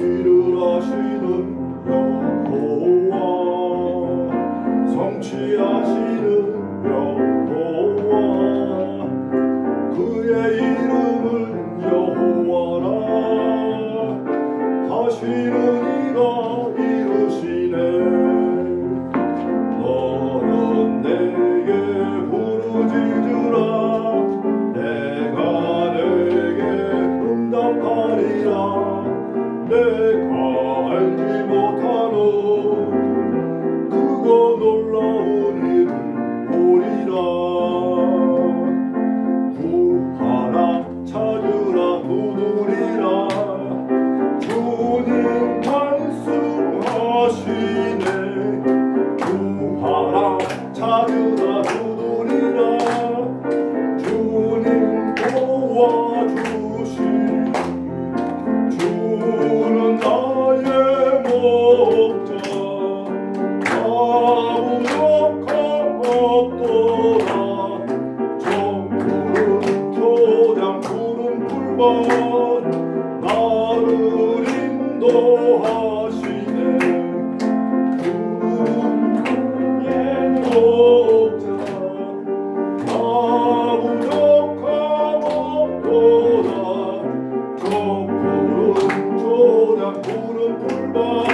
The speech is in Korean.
일어나시는 여호와 성취하시는 여호와 그의 이름을 여호와라. 하시는 이가 이르시네. 너는 내게 부르짖으라. 내가 내게 응답하리라. de 한번 나를 인도하시네 분의 목자 나 부족함 없도다 저 푸른 조장 푸른 불밭